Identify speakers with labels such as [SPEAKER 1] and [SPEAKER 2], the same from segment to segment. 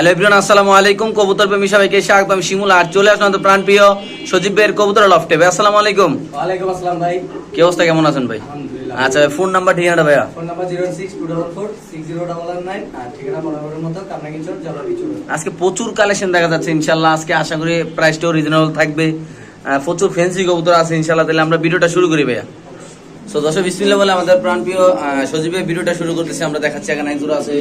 [SPEAKER 1] Hello everyone আসসালামু আলাইকুম। কবুতর প্রেমী সবাইকে স্বাগত আমি শিমুল আর চলে আসলাম তো প্রাণপ্রিয় সজীব ভাইয়ের কবুতর লফটে ভাই আসসালামু আলাইকুম।
[SPEAKER 2] ওয়ালাইকুম আসসালাম ভাই।
[SPEAKER 1] কি অবস্থা? কেমন আছেন ভাই? আচ্ছা ফোন নাম্বার ঠিকানাটা ভাইয়া।
[SPEAKER 2] Phone number zero six two double four six zero double nine আর ঠিকানা বরাবরের মতো কামনাগিঞ্চর জলাবিচুর
[SPEAKER 1] আজকে প্রচুর কালেকশন দেখা যাচ্ছে ইনশাল্লাহ আজকে আশা করি প্রাইসটাও রিজনেবল থাকবে। প্রচুর ফ্যান্সি কবুতর আছে ইনশাল্লাহ তাহলে আমরা ভিডিওটা শুরু করি ভাইয়া। সো দর্শক বিসমিল্লাহ বলে আমাদের প্রাণপ্রিয় আহ, সজীবের ভিডিওটা শুরু করতেছি। আমরা দেখাচ্ছি এখানে এক জোড়া আছে।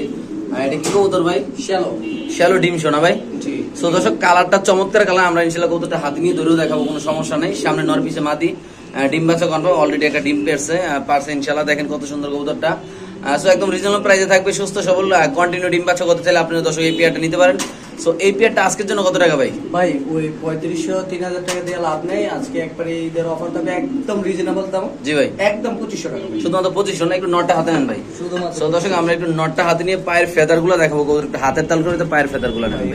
[SPEAKER 1] আহ, এটা কি কবুতর ভাই?
[SPEAKER 2] শ্যালো
[SPEAKER 1] শ্যালো ডিম শোনা ভাই।
[SPEAKER 2] জি।
[SPEAKER 1] সো দর্শক কালারটা চমৎকার কালার। আমরা ইনশাল্লাহ কবুতরটা হাতে নিয়ে ধরেও দেখাবো কোনো সমস্যা নেই। সামনে নর পিছে মাদি। ডিম বাচ্চা কনফার্ম অলরেডি একটা ডিম পেয়েছে। পারছে ইনশাল্লাহ দেখেন কত সুন্দর কবুতরটা। সো একদম রিজনেবল প্রাইসে থাকবে সুস্থ সবল কন্টিনিউ ডিম বাচ্চা করতে চাইলে আপনারা দর্শক এই পেয়ারটা নিতে পারেন। সো এই পেয়ারটা আজকের জন্য কত টাকা ভাই?
[SPEAKER 2] ভাই ওই পঁয়ত্রিশশো তিন হাজার টাকা দিয়ে লাভ নেই। আজকে একবারে ঈদের অফার থাকবে একদম রিজনেবল দাম।
[SPEAKER 1] জি ভাই।
[SPEAKER 2] একদম পঁচিশশো টাকা।
[SPEAKER 1] শুধুমাত্র পঁচিশশো না একটু নটটা হাতে নেন ভাই।
[SPEAKER 2] শুধুমাত্র
[SPEAKER 1] দর্শক আমরা একটু নটটা হাতে নিয়ে পায়ের ফেদারগুলো দেখাবো একটু হাতের তাল করে তো পায়ের ফেদারগুলো নেবেন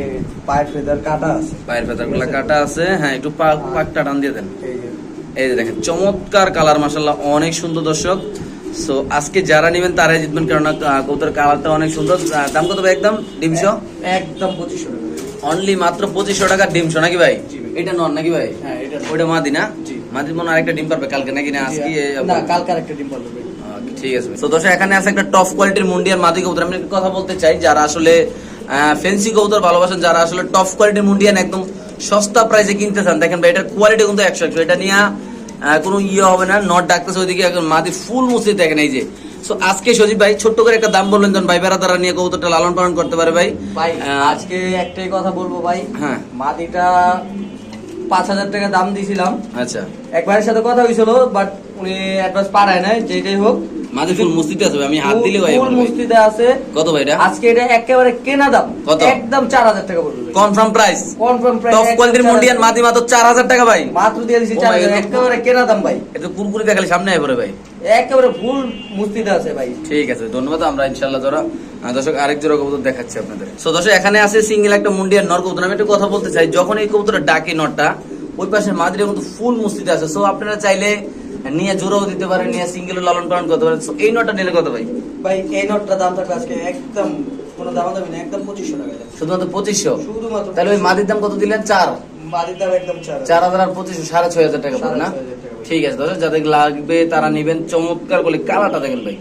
[SPEAKER 2] পায়ের ফেদার কাটা আছে।
[SPEAKER 1] পায়ের ফেদারগুলো কাটা আছে। হ্যাঁ একটু পাক পাকটা টান দিয়ে দেন।
[SPEAKER 2] এই যে।
[SPEAKER 1] এই যে দেখেন চমৎকার কালার মাসাল্লাহ অনেক সুন্দর দর্শক। সো আজকে যারা নেবেন তারাই জিতবেন কেননা কবুতর কালারটা অনেক সুন্দর। দাম কত ভাই একদম? ডিমশো
[SPEAKER 2] একদম পঁচিশশো টাকা।
[SPEAKER 1] অনলি মাত্র পঁচিশশো টাকা ডিমশো নাকি ভাই? এটা নন নাকি ভাই?
[SPEAKER 2] হ্যাঁ
[SPEAKER 1] ওইটা মাদি না?
[SPEAKER 2] জি।
[SPEAKER 1] মাদি মনে হয় আরেকটা ডিম পারবে কালকে নাকি না? আজকে
[SPEAKER 2] না কালকার একটা ডিম পারবে
[SPEAKER 1] ঠিক আছে তো দর্শক এখানে আছে একটা টপ কোয়ালিটির মুন্ডিয়ার মাদি কবুতর। আমি কথা বলতে চাই যারা আসলে ফেন্সি কবুতর ভালোবাসেন যারা আসলে টপ কোয়ালিটির মুন্ডিয়ান একদম সস্তা প্রাইসে কিনতে চান দেখেন ভাই এটার কোয়ালিটি কিন্তু একশো একশো। এটা নিয়ে কোনো ইয়ে হবে না নট ডাকতেছে ওইদিকে একদম মাদি ফুল মুসি দেখেন এই যে। সো আজকে সজীব ভাই ছোট্ট করে একটা দাম বললেন যখন ভাই বেড়া তারা নিয়ে কবুতরটা লালন পালন করতে পারে ভাই।
[SPEAKER 2] ভাই আজকে একটাই কথা বলব ভাই।
[SPEAKER 1] হ্যাঁ।
[SPEAKER 2] মাদিটা পাঁচ হাজার টাকা দাম দিয়েছিলাম
[SPEAKER 1] আচ্ছা।
[SPEAKER 2] একবারের সাথে কথা হয়েছিল বাট উনি অ্যাডভান্স পাড়ায় নাই যেটাই হোক।
[SPEAKER 1] মাদি ফুল আছে আমি হাত দিলে ভাই।
[SPEAKER 2] ফুল আছে।
[SPEAKER 1] কত ভাই এটা?
[SPEAKER 2] আজকে এটা একেবারে কেনা দাম।
[SPEAKER 1] কত?
[SPEAKER 2] একদম চার হাজার টাকা বলব
[SPEAKER 1] confirm price
[SPEAKER 2] confirm price
[SPEAKER 1] top কোয়ালিটির মুন্ডিয়ান মাদি মাত্র চার হাজার টাকা ভাই।
[SPEAKER 2] মাত্র দিয়ে দিছি
[SPEAKER 1] ও
[SPEAKER 2] চার
[SPEAKER 1] ভাই,
[SPEAKER 2] হাজার।
[SPEAKER 1] এটা-
[SPEAKER 2] একেবারে কেনা দাম ভাই।
[SPEAKER 1] এটা কুরকুরি দেখালে সামনে পড়ে ভাই।
[SPEAKER 2] একেবারে ফুল আছে ভাই।
[SPEAKER 1] ঠিক আছে ধন্যবাদ। আমরা ইনশাল্লাহ যারা দর্শক আরেক জোড়া কবুতর দেখাচ্ছি আপনাদের। সো দর্শক এখানে আছে সিঙ্গেল একটা মুন্ডিয়ার নর কবুতর। আমি একটা কথা বলতে চাই যখন এই কবুতর ডাকে নরটা ওই পাশে মাদিরের মতো ফুল মুস্তিতে আছে। সো আপনারা চাইলে নিয়ে জোড়াও দিতে পারেন নিয়ে সিঙ্গেল লালন পালন করতে So, এই নটটা নিলে কত ভাই?
[SPEAKER 2] ভাই এই নোটটা দাম থাকবে আজকে একদম কোনো দাম দামি না একদম পঁচিশশো টাকা।
[SPEAKER 1] শুধুমাত্র পঁচিশশো?
[SPEAKER 2] শুধুমাত্র
[SPEAKER 1] তাহলে ওই মাদির দাম কত দিলেন? চার।
[SPEAKER 2] মাটির দাম একদম চার হাজার।
[SPEAKER 1] চার হাজার আর পঁচিশশো সাড়ে ছয় হাজার টাকা পড়ে না। ঠিক আছে দর্শক যাদের লাগবে তারা নিবেন। চমৎকার বলে কালারটা দেখেন ভাই।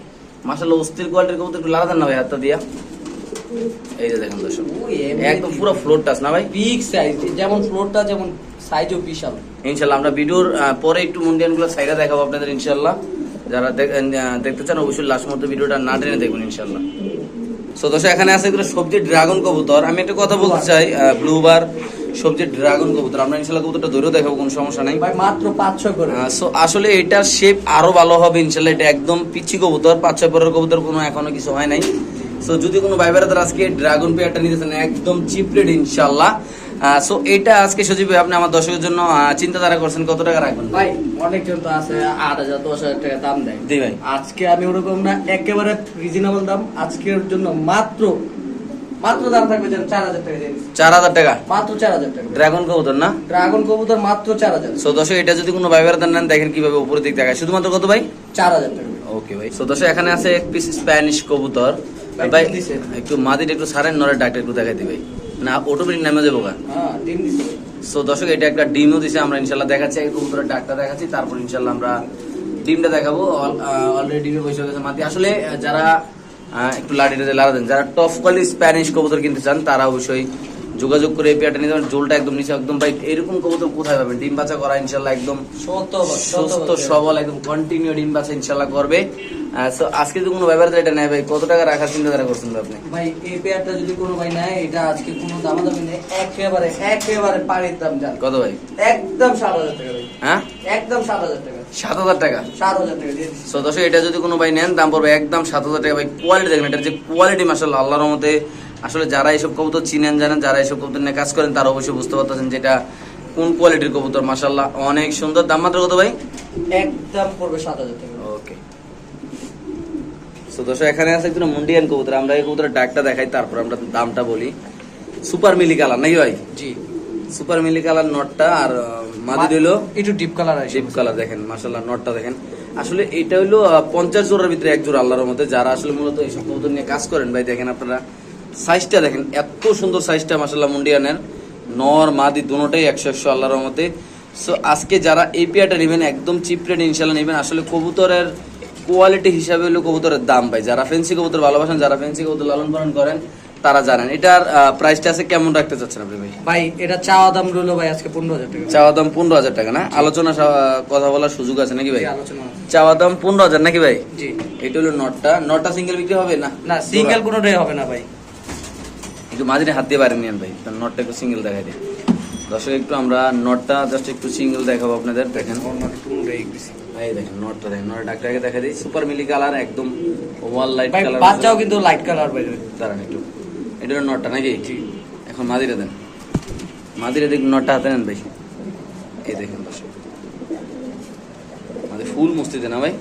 [SPEAKER 1] মাসাল্লাহ অস্থির কোয়ালিটির কবুতর একটু লাগাতেন না ভাই হাতটা দিয়া? এই যে দেখেন দর্শক একদম পুরো ফ্লোর টাচ না ভাই?
[SPEAKER 2] বিগ সাইজ যেমন ফ্লোরটা যেমন সাইজও বিশাল।
[SPEAKER 1] ইনশাল্লাহ আমরা ভিডিওর পরে একটু মুন্ডিয়ানগুলো সাইডে দেখাবো আপনাদের ইনশাল্লাহ যারা দেখ- দেখতে চান অবশ্যই লাস্ট মধ্যে ভিডিওটা না টেনে দেখবেন ইনশাল্লাহ সো দর্শক এখানে আছে এগুলো সবজি ড্রাগন কবুতর। আমি একটা কথা বলতে চাই ব্লু বার সবজি ড্রাগন কবুতর। আমরা ইনশাল্লাহ কবুতরটা ধরেও দেখাবো কোনো সমস্যা নাই।
[SPEAKER 2] ভাই মাত্র পাঁচশো করে।
[SPEAKER 1] সো আসলে এটার শেপ আরও ভালো হবে ইনশাল্লাহ এটা একদম পিচ্ছি কবুতর পাঁচ ছয় পরের কবুতর কোনো এখনও কিছু হয় নাই। সো যদি কোনো ভাই বেড়াদার আজকে ড্রাগন পেয়ারটা নিতেছেন একদম চিপ রেট ইনশাল্লাহ সো এটা আজকে সজীব আপনি আমার দর্শকের জন্য চিন্তাধারা করছেন কত টাকা রাখবেন?
[SPEAKER 2] ভাই অনেকজন তো আছে আট হাজার দশ হাজার টাকা দাম দেয়।
[SPEAKER 1] জি ভাই।
[SPEAKER 2] আজকে আমি ওরকম না একেবারে রিজনেবল দাম। আজকের জন্য মাত্র মাত্র দাম থাকবে চার হাজার টাকা
[SPEAKER 1] চার হাজার টাকা?
[SPEAKER 2] মাত্র চার হাজার টাকা।
[SPEAKER 1] ড্রাগন কবুতর না?
[SPEAKER 2] ড্রাগন কবুতর মাত্র চার হাজার
[SPEAKER 1] সো দর্শক এটা যদি কোনো বেড়াদার নেন দেখেন কীভাবে উপরের দিক দেখায়। শুধুমাত্র কত ভাই?
[SPEAKER 2] চার হাজার টাকা।
[SPEAKER 1] ওকে ভাই। সো দর্শক এখানে আছে এক পিস স্প্যানিশ কবুতর।
[SPEAKER 2] ভাই।
[SPEAKER 1] একটু মাদির একটু সারেন নরের ডাক্তার একটু দেখাই ভাই। না অটোমেটিক নামে দেবো গা।
[SPEAKER 2] হ্যাঁ
[SPEAKER 1] সো দর্শক এটা একটা ডিমও দিছে আমরা ইনশাল্লাহ দেখাচ্ছি কবুতরের ডাকটা দেখাচ্ছি তারপর ইনশাল্লাহ আমরা ডিমটা দেখাবো। অলরেডি ডিমে বসে গেছে মাতি আসলে যারা একটু লাড়িটাতে লাড়া দেন যারা টপ কোয়ালিটি স্প্যানিশ কবুতর কিনতে চান তারা অবশ্যই যোগাযোগ করে এই পেয়ারটা নিতে পারেন জোলটা একদম নিচে একদম ভাই এরকম কবুতর কোথায় পাবেন? ডিম বাচ্চা করা ইনশাল্লাহ একদম সুস্থ সবল একদম কন্টিনিউ ডিম বাচ্চা ইনশাল্লাহ করবে। আজকে তো কোনো ব্যাপার এটা নেই ভাই কত টাকা রাখার চিন্তাধারা করছেন আপনি?
[SPEAKER 2] ভাই এই পেয়ারটা যদি কোনো ভাই নেয় এটা আজকে কোনো দামাদামি নেই। একেবারে একেবারে পানির দাম জান।
[SPEAKER 1] কত ভাই?
[SPEAKER 2] একদম সাত হাজার টাকা ভাই।
[SPEAKER 1] হ্যাঁ?
[SPEAKER 2] একদম সাত হাজার টাকা।
[SPEAKER 1] সাত হাজার টাকা?
[SPEAKER 2] সাত হাজার টাকা দিয়ে
[SPEAKER 1] সো এটা যদি কোনো ভাই নেন দাম পড়বে একদম সাত হাজার টাকা। ভাই কোয়ালিটি দেখবেন এটার যে কোয়ালিটি মাসাল্লাহ আল্লাহর মতে আসলে যারা এইসব কবুতর চিনেন জানেন যারা এইসব কবুতর নিয়ে কাজ করেন তারা অবশ্যই বুঝতে পারতেছেন যেটা কোন কোয়ালিটির কবুতর মাসাল্লাহ অনেক সুন্দর। দাম মাত্র কত ভাই?
[SPEAKER 2] একদম পড়বে সাত হাজার টাকা।
[SPEAKER 1] ওকে সো দর্শক এখানে আছে একজন মুন্ডিয়ান কবুতর। আমরা এই কবুতরের ডাকটা দেখাই তারপর আমরা দামটা বলি। সুপার মিলি কালার নাকি ভাই?
[SPEAKER 2] জি।
[SPEAKER 1] সুপার মিলি কালার নটটা আর মাদি রইল
[SPEAKER 2] একটু ডিপ কালার আছে
[SPEAKER 1] ডিপ কালার দেখেন মার্শাল্লাহ নটটা দেখেন। আসলে এটা হলো পঞ্চাশ জোড়ার ভিতরে এক জোড়া আল্লাহর মধ্যে যারা আসলে মূলত এইসব কবুতর নিয়ে কাজ করেন ভাই দেখেন আপনারা। সাইজটা দেখেন এত সুন্দর সাইজটা মাসাল্লাহ মুন্ডিয়ানের। নর মাদি দুটোটাই একশো একশো আল্লাহর রহমতে। সো আজকে যারা এই পেয়ারটা নেবেন একদম চিপ রেট ইনশাল্লাহ নেবেন। আসলে কবুতরের কোয়ালিটি হিসাবে হলো কবুতরের দাম ভাই। যারা ফেন্সি কবুতর ভালোবাসেন যারা ফেন্সি কবুতর লালন পালন করেন তারা জানেন। এটার প্রাইসটা আছে কেমন রাখতে চাচ্ছেন আপনি ভাই?
[SPEAKER 2] ভাই এটা চাওয়া দাম রইল ভাই আজকে পনেরো হাজার টাকা।
[SPEAKER 1] চাওয়া দাম পনেরো হাজার টাকা না? আলোচনা কথা বলার সুযোগ আছে নাকি ভাই?
[SPEAKER 2] আলোচনা
[SPEAKER 1] চাওয়া দাম পনেরো হাজার নাকি ভাই?
[SPEAKER 2] জি।
[SPEAKER 1] এটা হলো নটটা। নটটা সিঙ্গেল বিক্রি হবে না?
[SPEAKER 2] না সিঙ্গেল কোনোটাই হবে না ভাই।
[SPEAKER 1] একটু মাঝে হাত দিয়ে বাইরে নিয়ে ভাই তার নটটা একটু সিঙ্গেল দেখাই দিই দর্শক একটু আমরা নটটা জাস্ট একটু সিঙ্গেল দেখাবো আপনাদের দেখেন। এই দেখেন নটটা দেখেন নট ডাক্তারকে দেখা দিই সুপার মিলি কালার একদম ওয়াল লাইট
[SPEAKER 2] ভাই
[SPEAKER 1] কালার
[SPEAKER 2] বাচ্চাও কিন্তু লাইট কালার ভাই
[SPEAKER 1] দাঁড়ান একটু। এটা নটটা নাকি? এখন মাদিরে দেন। মাদিরে দেখুন নটটা হাতে নেন ভাই। এই দেখেন দর্শক। ফুল মস্তিতে না ভাই?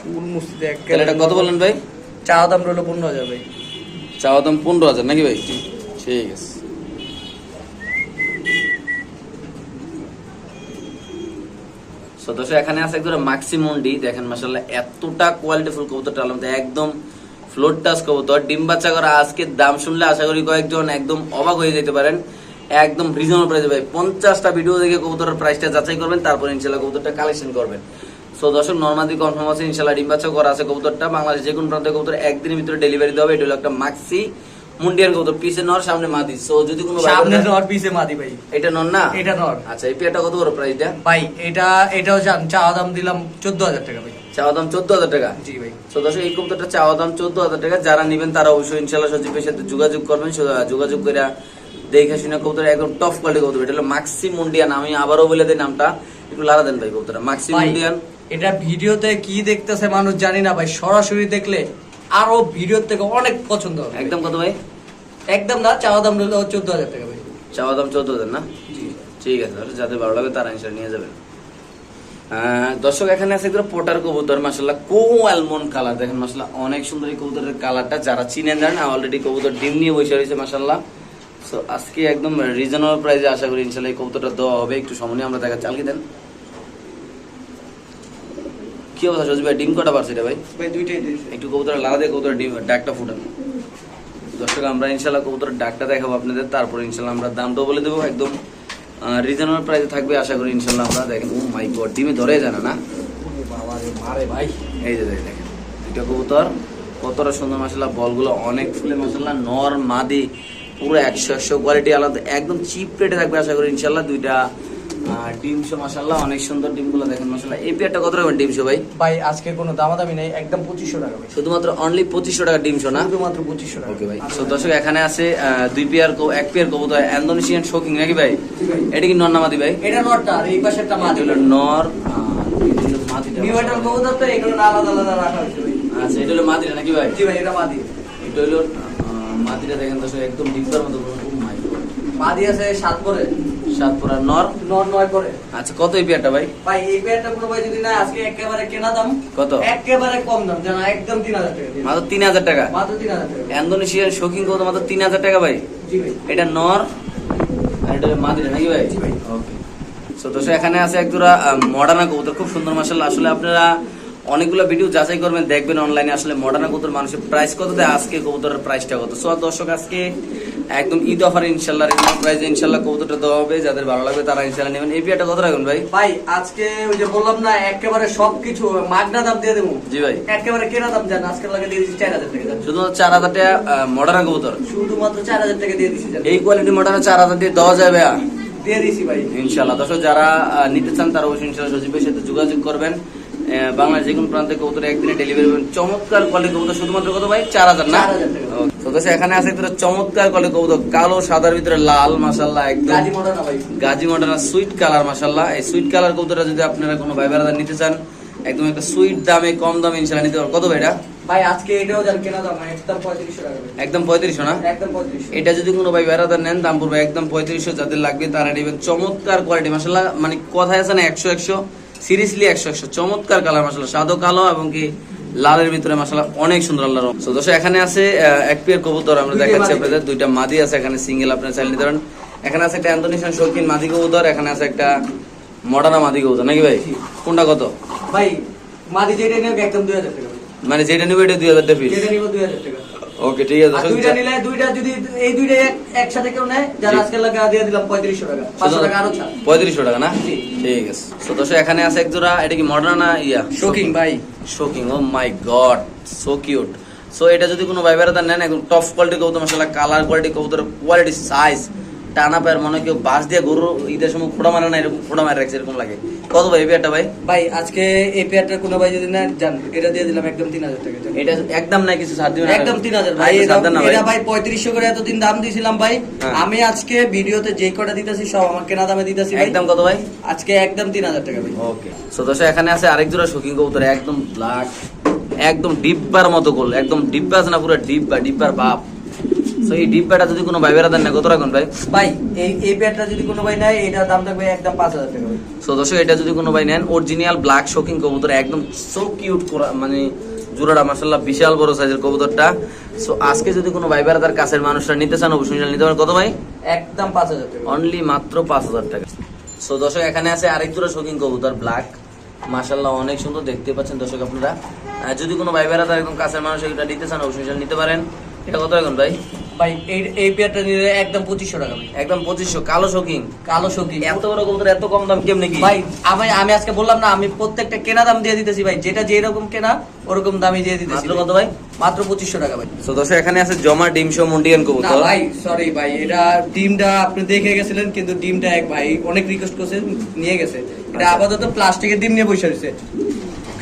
[SPEAKER 2] ফুল মুস্তিতে এক
[SPEAKER 1] এটা কত বলেন ভাই?
[SPEAKER 2] চা দাম রইল পনেরো হাজার ভাই।
[SPEAKER 1] চাওয়া দাম পনেরো হাজার, নাকি ভাই? ঠিক আছে। সদস্য, এখানে আছে একদম দেখেন এতটা কোয়ালিটিফুল কবুতরটা আলম একদম ফ্লোর টাচ কবুতর। ডিম বাচ্চা করা আজকে দাম শুনলে আশা করি কয়েকজন একদম অবাক হয়ে যেতে পারেন। একদম রিজনেবল প্রাইসে ভাই, পঞ্চাশটা ভিডিও দেখে কবুতরের প্রাইসটা যাচাই করবেন, তারপর ইনশাল্লাহ কবুতরটা কালেকশন করবেন। সো দর্শক নর্মালি কনফার্ম আছে ইনশাল্লাহ ডিম বাচ্চা করা আছে কবুতরটা। বাংলাদেশ যে কোনো প্রান্তে কবুতর একদিনের ভিতরে ডেলিভারি দেওয়া হবে। এটা হলো একটা মাক্সি মুন্ডিয়ান কবুতর। পিছে নর সামনে মাদি। সো যদি কোনো
[SPEAKER 2] সামনে নর পিছে মাদি ভাই।
[SPEAKER 1] এটা নর না?
[SPEAKER 2] এটা নর।
[SPEAKER 1] আচ্ছা এই পেয়ারটা কত বড় প্রাইস প্রাইসটা
[SPEAKER 2] ভাই এটা এটাও জান চাওয়া দাম দিলাম চোদ্দ হাজার টাকা ভাই।
[SPEAKER 1] চাওয়া দাম চোদ্দ হাজার টাকা?
[SPEAKER 2] জি ভাই।
[SPEAKER 1] তো দর্শক এই কবুতরটা চাওয়া দাম চোদ্দ হাজার টাকা। যারা নেবেন তারা অবশ্যই ইনশাল্লাহ সচিবের সাথে যোগাযোগ করবেন। যোগাযোগ করে দেখে শুনে কবুতর একদম টপ কোয়ালিটি কবুতর। এটা হলো মাক্সি মুন্ডিয়ান আমি আবারও বলে দিই নামটা। একটু লারা দেন ভাই কবুতরটা। মাক্সি মুন্ডিয়ান
[SPEAKER 2] এটা ভিডিওতে কি দেখতেছে মানুষ জানি না ভাই সরাসরি দেখলে আরও ভিডিওর থেকে অনেক পছন্দ হবে।
[SPEAKER 1] একদম কত ভাই?
[SPEAKER 2] একদম না চাওয়া দাম রইল চোদ্দ হাজার টাকা ভাই।
[SPEAKER 1] চাওয়া দাম চোদ্দ হাজার না? ঠিক আছে যাদের ভালো লাগে তারা ইনশাল্লাহ নিয়ে যাবেন। দর্শক এখানে আছে একদম পোটার কবুতর মাসাল্লাহ কো অ্যালমন্ড কালার দেখেন মাসাল্লাহ অনেক সুন্দর এই কবুতরের কালারটা যারা চিনেন জানেন অলরেডি কবুতর ডিম নিয়ে বসে রয়েছে মাসাল্লাহ সো আজকে একদম রিজনেবল প্রাইসে আশা করি ইনশাল্লাহ এই কবুতরটা দেওয়া হবে। একটু সময় আমরা দেখা চালকি দেন। কি অবস্থা সজি ভাই? ডিম কটা পারছে রে ভাই?
[SPEAKER 2] ভাই দুইটাই
[SPEAKER 1] একটু কবুতর লাগা দিয়ে কবুতর ডিম ডাকটা ফুটান। দর্শক আমরা ইনশাল্লাহ কবুতরের ডাকটা দেখাবো আপনাদের। তারপর ইনশাল্লাহ আমরা দামটাও বলে দেবো একদম। রিজনেবল প্রাইসে থাকবে আশা করি ইনশাল্লাহ আমরা দেখেন ও মাই গড ডিমে ধরে জানা না
[SPEAKER 2] মারে ভাই
[SPEAKER 1] এই যে দেখেন এটা কবুতর কতটা সুন্দর মশলা বলগুলো অনেক ফুলে মশলা নর মাদি পুরো একশো একশো কোয়ালিটি আলাদা একদম চিপ রেটে থাকবে আশা করি ইনশাল্লাহ দুইটা আহ, ডিমশো মশাল্লাহ অনেক সুন্দর ডিমগুলো দেখেন মশলা এই পেয়ারটা কত রাখবেন ডিমশো ভাই?
[SPEAKER 2] ভাই আজকে কোনো দামাদামি নেই একদম পঁচিশশো টাকা ভাই।
[SPEAKER 1] শুধুমাত্র অনলি পঁচিশশো টাকা ডিমশো না?
[SPEAKER 2] শুধুমাত্র পঁচিশশো টাকা।
[SPEAKER 1] ওকে ভাই। তো দর্শক এখানে আছে দুই পেয়ার এক পেয়ার কবুতর ইন্দোনেশিয়ান শোকিং নাকি ভাই?
[SPEAKER 2] জি ভাই।
[SPEAKER 1] এটা কি নন্নামাদি ভাই?
[SPEAKER 2] এটা নটটা আর এই মাদি।
[SPEAKER 1] হলো নর আহ, মাদিটা।
[SPEAKER 2] নিউ কবুতর তো এগুলো আলাদা আলাদা রাখা হয়েছে ভাই।
[SPEAKER 1] আচ্ছা এটা হলো মাদিটা নাকি ভাই?
[SPEAKER 2] জি ভাই এটা মাদি।
[SPEAKER 1] এটা হলো মাদিটা দেখেন দর্শক একদম ডিম্পার মতো।
[SPEAKER 2] মাদি আছে সাত করে
[SPEAKER 1] সাত পুরা নর।
[SPEAKER 2] নর নয় করে।
[SPEAKER 1] আচ্ছা কত এই পেয়ারটা ভাই?
[SPEAKER 2] ভাই এই পেয়ারটা কোনো ভাই যদি না আজকে একেবারে কেনা দাম।
[SPEAKER 1] কত?
[SPEAKER 2] একেবারে কম দাম জানা একদম তিন হাজার টাকা
[SPEAKER 1] মাত্র তিন হাজার টাকা?
[SPEAKER 2] মাত্র তিন হাজার টাকা।
[SPEAKER 1] ইন্দোনেশিয়ার শোকিং কত? মাত্র তিন হাজার টাকা ভাই?
[SPEAKER 2] জি ভাই।
[SPEAKER 1] এটা নর আর এটা নাকি ভাই?
[SPEAKER 2] জি ভাই।
[SPEAKER 1] ওকে সো দর্শক এখানে আছে এক মডার্না কবুতর খুব সুন্দর মাসাল্লাহ আসলে আপনারা অনেকগুলো ভিডিও যাচাই করবেন দেখবেন অনলাইনে আসলে মডার্না কবুতর মানুষের প্রাইস কত দেয় আজকে কবুতরের প্রাইসটা কত? সো দর্শক আজকে একদম ঈদ অফার ইনশাল্লাহ রিজনেবল প্রাইসে ইনশাল্লাহ কবুতরটা দেওয়া হবে যাদের ভালো লাগবে তারা ইনশাল্লাহ নেবেন। এই পিয়াটা কত রাখবেন ভাই?
[SPEAKER 2] ভাই আজকে ওই যে বললাম না একেবারে সবকিছু মাগনা দাম দিয়ে দেবো।
[SPEAKER 1] জি ভাই।
[SPEAKER 2] একেবারে কেনা দাম জান আজকে লাগে দিয়ে দিচ্ছি চার হাজার টাকা।
[SPEAKER 1] শুধুমাত্র চার হাজার টাকা মডার্না কবুতর?
[SPEAKER 2] শুধুমাত্র চার হাজার টাকা দিয়ে দিচ্ছি।
[SPEAKER 1] এই কোয়ালিটি মডার্না চার হাজার দিয়ে দেওয়া যাবে
[SPEAKER 2] দিয়ে দিছি ভাই।
[SPEAKER 1] ইনশাল্লাহ দর্শক যারা নিতে চান তারা অবশ্যই ইনশাল্লাহ সচিবের সাথে যোগাযোগ করবেন। বাংলার যে কোনো প্রান্তে কবুতর একদিনে ডেলিভারি করবেন চমৎকার কোয়ালিটি কবুতর শুধুমাত্র কত ভাই? চার হাজার না?
[SPEAKER 2] 4,000 টাকা।
[SPEAKER 1] Okay. তো দর্শক, এখানে আছে চমৎকার কবুতর কালো সাদার ভিতরে লাল মাসাল্লাহ একদম।
[SPEAKER 2] গাজী মডার্না
[SPEAKER 1] সুইট কালার মাসাল্লাহ এই সুইট কালার কবুতরটা যদি আপনারা কোনো ভাই বেড়াদার নিতে চান একদম একটা সুইট দামে কম দামে ইনশাল্লাহ নিতে পারবেন কত ভাই এটা
[SPEAKER 2] ভাই আজকে এটাও জান কেনা দাম একদম পঁয়ত্রিশশো টাকা
[SPEAKER 1] একদম পঁয়ত্রিশশো না?
[SPEAKER 2] একদম পঁয়ত্রিশশো।
[SPEAKER 1] এটা যদি কোনো ভাই নেন দাম পড়বে একদম পঁয়ত্রিশশো যাদের লাগবে তারা নেবেন। চমৎকার কোয়ালিটি মাসাল্লাহ মানে কথায় আছে না একশো একশো সিরিয়াসলি একশো একশো। চমৎকার কালার মাসাল্লাহ সাদো কালো এবং কি লালের ভিতরে মাসাল্লাহ অনেক সুন্দর আল্লাহ রং দর্শক এখানে আছে এক পেয়ার কবুতর আমরা দেখাচ্ছি আপনাদের। দুইটা মাদি আছে এখানে সিঙ্গেল আপনারা চাইলে ধরেন পারেন। এখানে আছে একটা অ্যান্ডোনেশিয়ান শৌখিন মাদি কবুতর এখানে আছে একটা মডার্না মাদি কবুতর। নাকি ভাই? কোনটা কত?
[SPEAKER 2] ভাই মাদি যেটা নেবে একদম দুই হাজার টাকা।
[SPEAKER 1] মানে যেটা নিবে এটা দুই হাজার টাকা পিস
[SPEAKER 2] যেটা নেবে দুই হাজার টাকা।
[SPEAKER 1] ওকে ঠিক আছে
[SPEAKER 2] দুইটা নিলে দুইটা যদি এই দুইটা একসাথে কেউ নেয় যারা আজকে লাগা দিয়ে দিলাম পঁয়ত্রিশশো টাকা। পাঁচশো টাকা আরও ছাড়
[SPEAKER 1] পঁয়ত্রিশশো টাকা না? ঠিক আছে। দর্শক এখানে আছে এক জোড়া এটা কি মডার্ন না ইয়া?
[SPEAKER 2] শোকিং ভাই।
[SPEAKER 1] Shocking oh my god so cute so এটা যদি কোনো ভাই বেড়াতে নেন একদম টপ কোয়ালিটি কবুতর মশলা কালার কোয়ালিটি কবুতর কোয়ালিটি সাইজ টানা পায়ের মনে কেউ বাস দিয়ে গরু ঈদের সময় ফোড়া মারে না এরকম ফোড়া মারে রাখছে এরকম লাগে। কত ভাই এটা ভাই?
[SPEAKER 2] ভাই আজকে এই পেয়ারটা কোনো ভাই যদি নেন জান এটা দিয়ে দিলাম একদম তিন হাজার টাকা
[SPEAKER 1] এটা একদম কিছু দিবেন
[SPEAKER 2] একদম তিন হাজার ভাই এটা
[SPEAKER 1] না ভাই।
[SPEAKER 2] পঁয়ত্রিশশো করে এতদিন দাম দিয়েছিলাম ভাই।
[SPEAKER 1] হ্যাঁ।
[SPEAKER 2] আমি আজকে ভিডিওতে যে কটা দিতেছি সব আমার কেনা দামে দিতেছি ভাই।
[SPEAKER 1] একদম কত ভাই?
[SPEAKER 2] আজকে একদম তিন হাজার টাকা ভাই।
[SPEAKER 1] ওকে। সো দর্শক এখানে আছে আরেক জোড়া শৌখিন কবুতর একদম ব্ল্যাক একদম ডিব্বার মতো গোল একদম ডিব্বা আছে না পুরো ডিব্বা ডিব্বার বাপ। সো এই ডিব্বাটা যদি কোনো ভাই বেড়াতেন না কত রাখুন ভাই?
[SPEAKER 2] ভাই এই এই পেয়ারটা যদি কোনো ভাই নেয় এটার দাম থাকবে একদম পাঁচ হাজার টাকা
[SPEAKER 1] সো দর্শক এটা যদি কোনো ভাই নেন অরিজিনাল ব্ল্যাক শোকিং কবুতর একদম সো কিউট করা মানে জোড়াটা মাসাল্লাহ বিশাল বড় সাইজের কবুতরটা। সো আজকে যদি কোনো ভাই বেড়াতার কাছের মানুষরা নিতে চান অবশ্যই নিতে পারেন। কত ভাই?
[SPEAKER 2] একদম পাঁচ হাজার টাকা।
[SPEAKER 1] অনলি মাত্র পাঁচ হাজার টাকা। সো দর্শক এখানে আছে আরেক জোড়া শৌখিন কবুতর ব্ল্যাক মাসাল্লাহ অনেক সুন্দর দেখতে পাচ্ছেন দর্শক আপনারা। যদি কোনো ভাই বেড়াতার একদম কাছের মানুষ এটা নিতে চান অবশ্যই নিতে পারেন। এটা কত এখন ভাই?
[SPEAKER 2] ভাই এই এই পেয়ারটা নিলে একদম পঁচিশশো টাকা ভাই।
[SPEAKER 1] একদম পঁচিশশো কালো
[SPEAKER 2] কালো
[SPEAKER 1] এত বড় কবুতর এত কম দাম কেমনি কি?
[SPEAKER 2] ভাই আমি আমি আজকে বললাম না আমি প্রত্যেকটা কেনা দাম দিয়ে দিতেছি ভাই। যেটা যে রকম কেনা ওরকম দামই দিয়ে দিতেছি।
[SPEAKER 1] কত ভাই?
[SPEAKER 2] মাত্র পঁচিশশো টাকা ভাই।
[SPEAKER 1] সো দর্শক এখানে আছে জমা ডিমশো মুন্ডিয়ান
[SPEAKER 2] না
[SPEAKER 1] কবুতর।
[SPEAKER 2] ভাই সরি ভাই এটা ডিমটা আপনি দেখে গেছিলেন কিন্তু ডিমটা এক ভাই অনেক রিকোয়েস্ট করছে নিয়ে গেছে। এটা
[SPEAKER 1] আচ্ছা।
[SPEAKER 2] আপাতত প্লাস্টিকের ডিম নিয়ে বসে রয়েছে।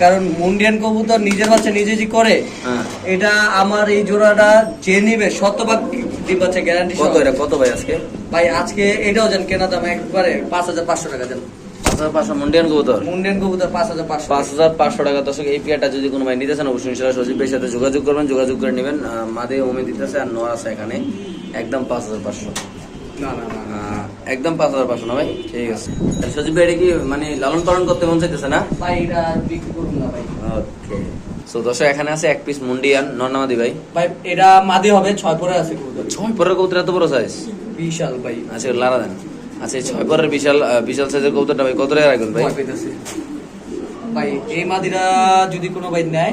[SPEAKER 2] কারণ মুন্ডিয়ান কবুতর নিজের বাচ্চা নিজে যে করে
[SPEAKER 1] হ্যাঁ।
[SPEAKER 2] এটা আমার এই জোড়াটা যে নিবে শতভাগ ডিম বাচ্চা গ্যারান্টি
[SPEAKER 1] কত এটা? কত ভাই আজকে?
[SPEAKER 2] ভাই আজকে এটাও যেন কেনা দাম একবারে পাঁচ হাজার পাঁচশো টাকা দেন
[SPEAKER 1] পাঁচ হাজার পাঁচশো মুন্ডিয়ান কবুতর?
[SPEAKER 2] মুন্ডিয়ান কবুতর পাঁচ হাজার পাঁচশো
[SPEAKER 1] পাঁচ হাজার পাঁচশো টাকা। দর্শক এই পেয়ারটা যদি কোনো ভাই নিতে চান অবশ্যই ইনশাল্লাহ সজীবের সাথে যোগাযোগ করবেন যোগাযোগ করে নেবেন। আহ, মাদে ওমে দিতেছে আর আছে এখানে। একদম পাঁচ হাজার পাঁচশো।
[SPEAKER 2] না না না।
[SPEAKER 1] একদম পাঁচ হাজার পাঁচশো না ভাই? ঠিক আছে। সজীব ভাই এটা কি মানে লালন পালন করতে মন চাইতেছে না?
[SPEAKER 2] ভাই এটা বিক্রি করুন না ভাই।
[SPEAKER 1] ওকে। সো দর্শক এখানে আছে এক পিস মুন্ডিয়ান নর্নামাদি ভাই।
[SPEAKER 2] ভাই এটা মাদি হবে ছয় পরে আছে
[SPEAKER 1] ছয় পরের কবুতর এত বড় সাইজ
[SPEAKER 2] বিশাল ভাই।
[SPEAKER 1] আচ্ছা লারা দেন। আচ্ছা ছয় পরের বিশাল বিশাল সাইজের কবুতরটা ভাই কত টাকা রাখবেন ভাই?
[SPEAKER 2] ভাই এই মাদিরা যদি কোনো ভাই নেয়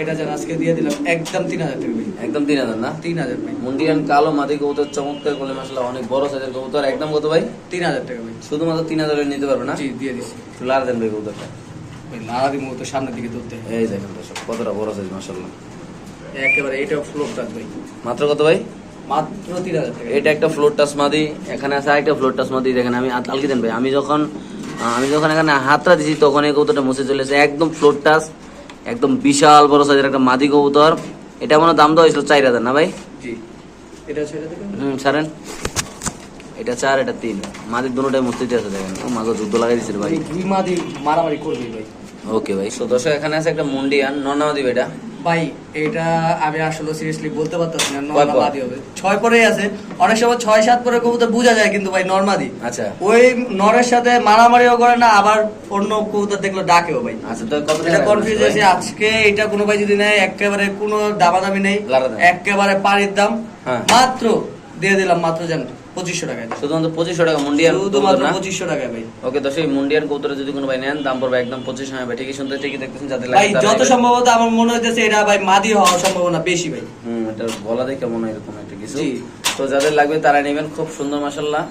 [SPEAKER 2] এটা যেন আজকে দিয়ে দিলাম একদম তিন হাজার টাকা
[SPEAKER 1] একদম তিন হাজার না?
[SPEAKER 2] তিন হাজার ভাই
[SPEAKER 1] মুন্ডিয়ান কালো মাদি কবুতর চমৎকার করলে মাসাল্লাহ অনেক বড় সাইজের কবুতর। একদম কত ভাই?
[SPEAKER 2] তিন হাজার টাকা ভাই
[SPEAKER 1] শুধুমাত্র তিন হাজারে নিতে পারবে না?
[SPEAKER 2] জি দিয়ে
[SPEAKER 1] একটু লারা দেন ভাই কবুতরটা।
[SPEAKER 2] ভাই লাড়াদি মতো সামনের দিকে তুলতে
[SPEAKER 1] এই দেখেন দর্শক কতটা বড় সাইজ মাসাল্লাহ
[SPEAKER 2] একেবারে এটাও ফ্লোর টাচ ভাই।
[SPEAKER 1] মাত্র কত ভাই?
[SPEAKER 2] মাত্র তিন হাজার টাকা।
[SPEAKER 1] এটা একটা ফ্লোর টাচ মাদি এখানে আছে আরেকটা ফ্লোর টাচ মাদি দেখেন আমি আলকি দেন ভাই। আমি যখন আমি যখন এখানে হাতটা দিছি তখন এই কবুতরটা মুছে চলেছে। একদম ফ্লোর টাচ একদম বিশাল বড় সাইজের একটা মাদি কবুতর। এটা মনে হয় দাম দেওয়া হয়েছিল চার হাজার না ভাই?
[SPEAKER 2] জি। এটা
[SPEAKER 1] হুম ছাড়েন। এটা চার এটা তিন। মাদির দুটোটাই মস্তিতে আছে দেখেন। ও মাঝে যুদ্ধ লাগাই দিচ্ছে ভাই।
[SPEAKER 2] ভাই দুই মাদি মারামারি করবি ভাই?
[SPEAKER 1] ওকে ভাই। সো দর্শক এখানে আছে একটা মুন্ডিয়ান। নর্নামাদি এটা
[SPEAKER 2] ভাই এটা আমি আসলে সিরিয়াসলি বলতে পারতেছি না। নর্মাদি হবে। ছয় পরেই আছে। অনেক সময় ছয় সাত পরে কবুতর বোঝা যায় কিন্তু ভাই নর্মাদি
[SPEAKER 1] আচ্ছা।
[SPEAKER 2] ওই নরের সাথে মারামারিও করে না আবার অন্য কবুতর দেখল ডাকেও ভাই।
[SPEAKER 1] আচ্ছা তো কত
[SPEAKER 2] এটা কনফিউজ আছে আজকে এটা কোনো ভাই যদি নেয় একেবারে কোনো দামাদামি নেই। একেবারে পানির দাম।
[SPEAKER 1] হ্যাঁ।
[SPEAKER 2] মাত্র দিয়ে দিলাম মাত্র জান পঁচিশশো টাকায়
[SPEAKER 1] শুধুমাত্র পঁচিশশো টাকা মুন্ডিয়ান
[SPEAKER 2] শুধুমাত্র পঁচিশশো টাকায় ভাই।
[SPEAKER 1] ওকে তো সেই মুন্ডিয়ান কৌতরে যদি কোনো ভাই নেন দাম পড়বে একদম পঁচিশ হাজার ভাই। ঠিকই শুনতে ঠিকই দেখতেছেন যাদের
[SPEAKER 2] ভাই যত সম্ভবত আমার মনে হইতেছে এটা ভাই মাদি হওয়ার সম্ভাবনা বেশি ভাই।
[SPEAKER 1] হুম এটা বলা দেখে মনে হয় এরকম একটা কিছু। তো যাদের লাগবে তারা নেবেন খুব সুন্দর মাসাল্লাহ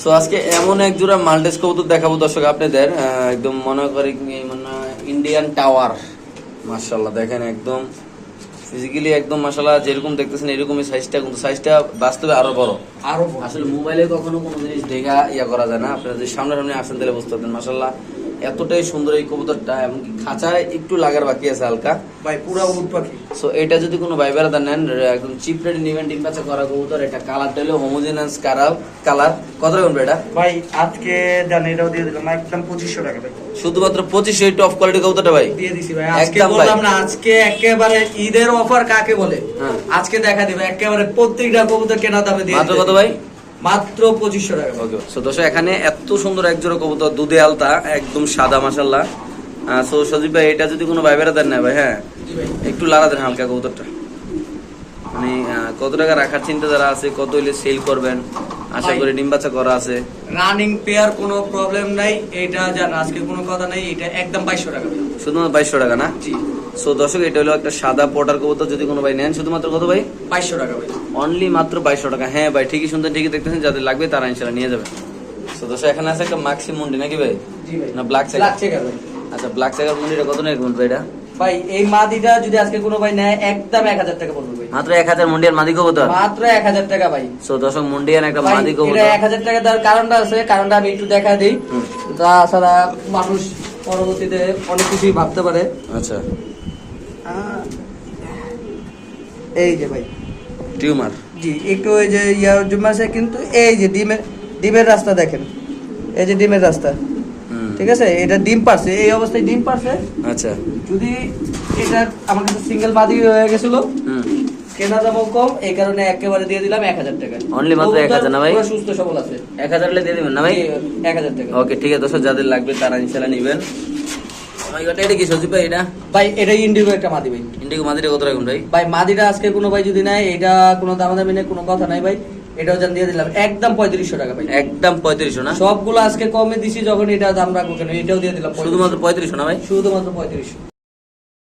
[SPEAKER 1] সো আজকে এমন এক জোড়া মাল্টেস কবুতর দেখাবো দর্শক আপনাদের। একদম মনে করি মানে ইন্ডিয়ান টাওয়ার মাশাল্লাহ দেখেন একদম ফিজিক্যালি একদম মাসালা যেরকম দেখতেছেন এরকমই সাইজটা কিন্তু সাইজটা বাস্তবে আরও বড়।
[SPEAKER 2] আরও
[SPEAKER 1] আসলে মোবাইলে কখনো কোনো জিনিস দেখা ইয়া করা যায় না। আপনারা যদি সামনাসামনি আসেন তাহলে বুঝতে পারবেন মাসাল্লাহ এতটাই সুন্দর এই কবুতরটা এমনকি খাঁচায় একটু লাগার বাকি আছে হালকা।
[SPEAKER 2] ভাই পুরা উট পাখি।
[SPEAKER 1] সো এটা যদি কোনো ভাই বেড়াতে নেন একদম চিপ রেটে নিবেন ডিম পাচা করা কবুতর এটা কালারটা হলো হোমোজেনাস কালার কালার কত ভাই এটা?
[SPEAKER 2] ভাই আজকে জান এটাও দিয়ে দিলাম একদম পঁচিশশো টাকা ভাই।
[SPEAKER 1] শুধুমাত্র পঁচিশশো এই টপ কোয়ালিটি কবুতরটা ভাই?
[SPEAKER 2] দিয়ে দিছি ভাই আজকে বললাম না আজকে একেবারে ঈদের অফার কাকে বলে?
[SPEAKER 1] হ্যাঁ।
[SPEAKER 2] আজকে দেখা দিবে একেবারে প্রত্যেকটা কবুতর কেনা দামে দিয়ে
[SPEAKER 1] মাত্র কত ভাই?
[SPEAKER 2] মাত্র পঁচিশশো টাকা।
[SPEAKER 1] সো এখানে এত সুন্দর এক জোড়া কবুতর দুধে আলতা একদম সাদা মাসাল্লাহ সো সজীব ভাই এটা যদি কোনো ভাই বেড়াতেন না ভাই হ্যাঁ? একটু লাড়া দেন হালকা কবুতরটা। মানে কত টাকা রাখার চিন্তা যারা আছে কত হইলে সেল করবেন? আশা করি ডিম বাচ্চা করা আছে।
[SPEAKER 2] রানিং পেয়ার কোনো প্রবলেম নাই এটা জান আজকে কোনো কথা নাই এটা একদম বাইশশো টাকা।
[SPEAKER 1] শুধুমাত্র বাইশশো টাকা না?
[SPEAKER 2] জি।
[SPEAKER 1] সো দর্শক এটা হলো একটা সাদা পটার কবুতর যদি কোনো ভাই নেন শুধুমাত্র কত ভাই?
[SPEAKER 2] বাইশশো টাকা ভাই।
[SPEAKER 1] অনলি মাত্র বাইশশো টাকা। হ্যাঁ ভাই ঠিকই শুনতেন ঠিকই দেখতেছেন যাদের লাগবে তারা ইনশাল্লাহ নিয়ে যাবে। তো দর্শক এখানে আছে একটা মাক্সি মুন্ডি নাকি ভাই? না ব্ল্যাক চেকার আচ্ছা ব্ল্যাক চেকার মুন্ডিটা কত নেই ভাই এটা?
[SPEAKER 2] ভাই এই মাদিটা যদি আজকে কোনো ভাই নেয় একদম এক হাজার টাকা পড়বে
[SPEAKER 1] মাত্র এক হাজার মুন্ডিয়ার মাদি কবুতর?
[SPEAKER 2] মাত্র এক হাজার টাকা ভাই।
[SPEAKER 1] সো দর্শক মুন্ডিয়ান একটা মাদি কবুতর।
[SPEAKER 2] এক হাজার টাকা দেওয়ার কারণটা আছে কারণটা আমি একটু দেখা দিই। তাছাড়া মানুষ পরবর্তীতে অনেক কিছুই ভাবতে পারে।
[SPEAKER 1] আচ্ছা।
[SPEAKER 2] এই যে ভাই।
[SPEAKER 1] টিউমার।
[SPEAKER 2] জি একটু ওই যে ইয়ার জুমাসে কিন্তু এই যে ডিমের ডিমের রাস্তা দেখেন। এই যে ডিমের রাস্তা। ঠিক আছে? এটা ডিম পারছে এই অবস্থায় ডিম পারছে
[SPEAKER 1] আচ্ছা।
[SPEAKER 2] যদি এটা আমার কাছে সিঙ্গেল বাদি হয়ে গেছিল কেনা দামও কম এই কারণে একেবারে দিয়ে দিলাম এক হাজার টাকা।
[SPEAKER 1] Only মাত্র 1000 না ভাই?
[SPEAKER 2] সুস্থ সবল আছে।
[SPEAKER 1] এক হাজার দিয়ে দিবেন না ভাই?
[SPEAKER 2] এক হাজার টাকা।
[SPEAKER 1] ওকে ঠিক আছে। দর্শক যাদের লাগবে তারা ইনশাল্লাহ নিবেন। আমার এটা এটা কি সজি ভাই এটা?
[SPEAKER 2] ভাই এটা ইন্ডিগো একটা মাদি ভাই।
[SPEAKER 1] ইন্ডিগো মাদিটা কত রাখুন ভাই?
[SPEAKER 2] ভাই মাদিটা আজকে কোনো ভাই যদি নাই এটা কোনো দামাদামি নেই কোনো কথা নাই ভাই। এটাও জান দিয়ে দিলাম একদম পঁয়ত্রিশশো টাকা ভাই।
[SPEAKER 1] একদম পঁয়ত্রিশশো না?
[SPEAKER 2] সবগুলো আজকে কমে দিছি যখন এটা দাম রাখব কেন এটাও দিয়ে দিলাম
[SPEAKER 1] শুধুমাত্র পঁয়ত্রিশ না ভাই?
[SPEAKER 2] শুধুমাত্র পঁয়ত্রিশশো।